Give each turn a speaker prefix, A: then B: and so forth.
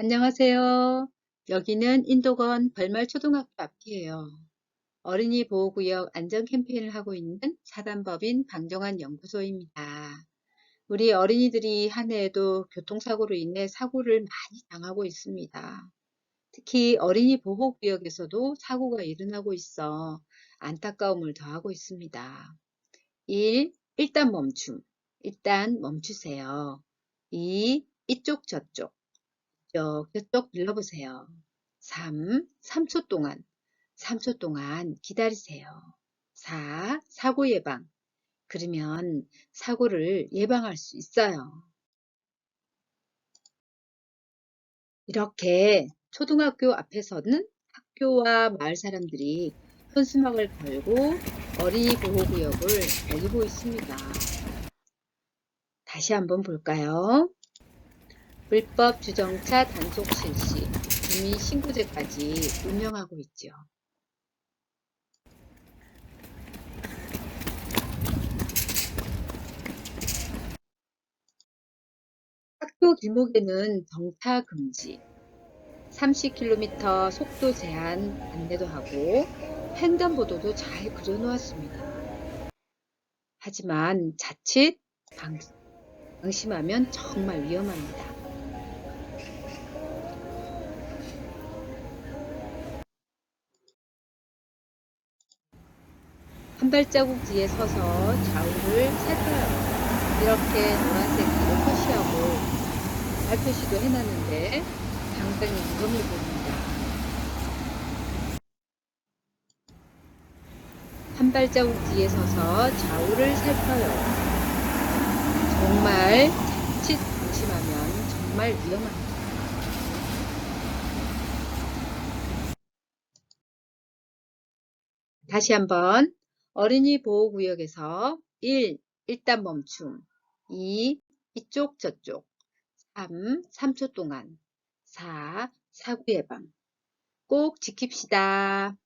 A: 안녕하세요. 여기는 인도건 벌말초등학교 앞이에요. 어린이 보호구역 안전 캠페인을 하고 있는 사단법인 방정환 연구소입니다. 우리 어린이들이 한 해에도 교통사고로 인해 사고를 많이 당하고 있습니다. 특히 어린이 보호구역에서도 사고가 일어나고 있어 안타까움을 더하고 있습니다. 1. 일단 멈춤. 일단 멈추세요. 2. 이쪽 저쪽. 저쪽, 저쪽 눌러보세요. 3. 3초 동안, 3초 동안 기다리세요. 4. 사고 예방. 그러면 사고를 예방할 수 있어요. 이렇게 초등학교 앞에서는 학교와 마을 사람들이 현수막을 걸고 어린이 보호구역을 알리고 있습니다. 다시 한번 볼까요? 불법 주정차 단속 실시, 주민 신고제까지 운영하고 있죠. 학교 길목에는 정차 금지, 30km 속도 제한 안내도 하고 횡단보도도 잘 그려놓았습니다. 하지만 자칫 방, 방심하면 정말 위험합니다. 한 발자국 뒤에 서서 좌우를 살펴요. 이렇게 노란색으로 표시하고 발표시도 해놨는데 상당히 위험해 보입니다. 한 발자국 뒤에 서서 좌우를 살펴요. 정말 자칫 방심하면 정말 위험합니다. 다시 한번 어린이 보호구역에서 1. 일단 멈춤 2. 이쪽 저쪽 3. 3초 동안 4. 사고 예방 꼭 지킵시다.